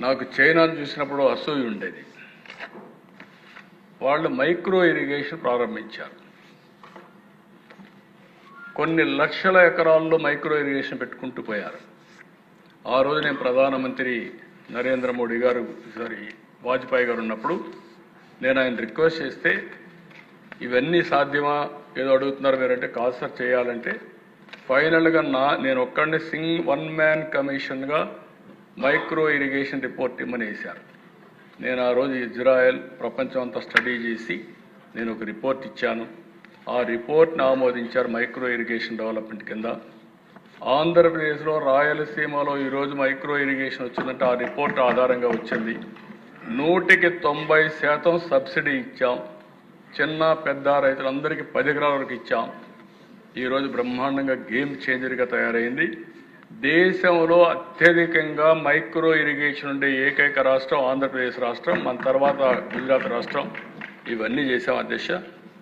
నాకు చైనాను చూసినప్పుడు అసూయ ఉండేది. వాళ్ళు మైక్రో ఇరిగేషన్ ప్రారంభించారు. కొన్ని లక్షల ఎకరాల్లో మైక్రో ఇరిగేషన్ పెట్టుకుంటూ పోయారు. ఆ రోజు నేను ప్రధానమంత్రి నరేంద్ర మోడీ గారు సారీ వాజ్పేయి గారు ఉన్నప్పుడు నేను ఆయన రిక్వెస్ట్ చేస్తే ఇవన్నీ సాధ్యమా? ఏదో అడుగుతున్నారు మీరంటే కాదు సార్ చేయాలంటే ఫైనల్గా నా నేను ఒక్కడిని సింగ్ వన్ మ్యాన్ కమిషన్గా మైక్రో ఇరిగేషన్ రిపోర్ట్ ఇమ్మని వేశారు నేను ఆ రోజు ఇజ్రాయెల్ ప్రపంచం అంతా స్టడీ చేసి నేను ఒక రిపోర్ట్ ఇచ్చాను. ఆ రిపోర్ట్ని ఆమోదించారు మైక్రో ఇరిగేషన్ డెవలప్మెంట్ కింద. ఆంధ్రప్రదేశ్లో రాయలసీమలో ఈరోజు మైక్రో ఇరిగేషన్ వచ్చిందంటే ఆ రిపోర్ట్ ఆధారంగా వచ్చింది. నూటికి తొంభై శాతం సబ్సిడీ ఇచ్చాం. చిన్న పెద్ద రైతులందరికీ పది ఎకరాల వరకు ఇచ్చాం. ఈరోజు బ్రహ్మాండంగా గేమ్ చేంజర్గా తయారైంది. దేశంలో అత్యధికంగా మైక్రో ఇరిగేషన్ ఉండే ఏకైక రాష్ట్రం ఆంధ్రప్రదేశ్ రాష్ట్రం మన తర్వాత గుజరాత్ రాష్ట్రం. ఇవన్నీ చేశాం అధ్యక్ష.